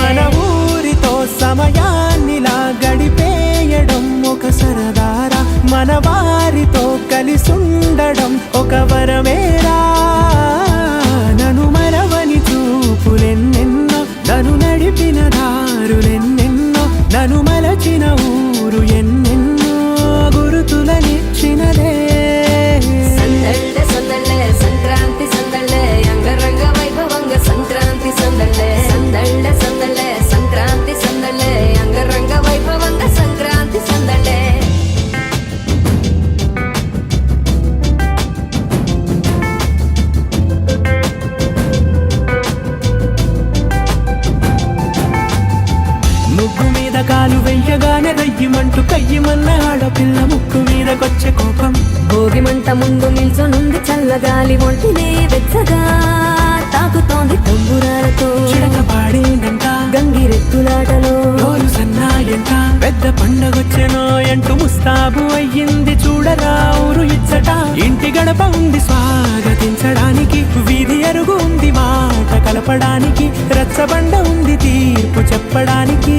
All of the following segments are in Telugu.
మన ఊరితో సమయాన్నిలా గడిపేయడం ఒక సరదారా. మన వారితో కలిసుండడం ఒక వరమేరా. పూల గాలి ఒంటినే వెచ్చగా తాకుతోంది తంబురాలతో. గంగిరెత్తులాటలో పెద్ద పండగొచ్చెనో ఎంటు ముస్తాబు అయ్యింది చూడరా ఊరు ఇచ్చట. ఇంటి గడప ఉంది స్వాగతించడానికి వీధి అరుగు ఉంది మాట కలపడానికి రచ్చబండ ఉంది తీర్పు చెప్పడానికి.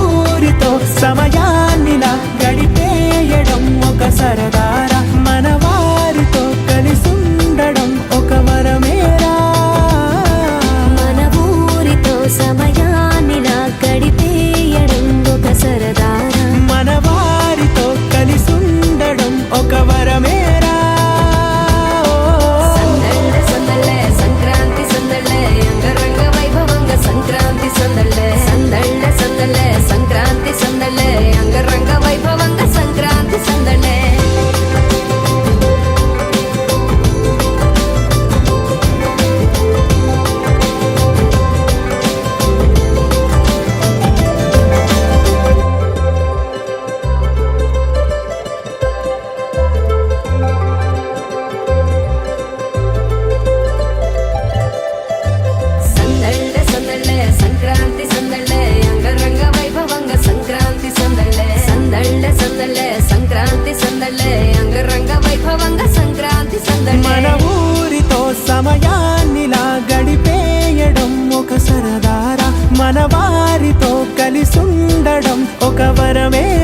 ఒక వరమే.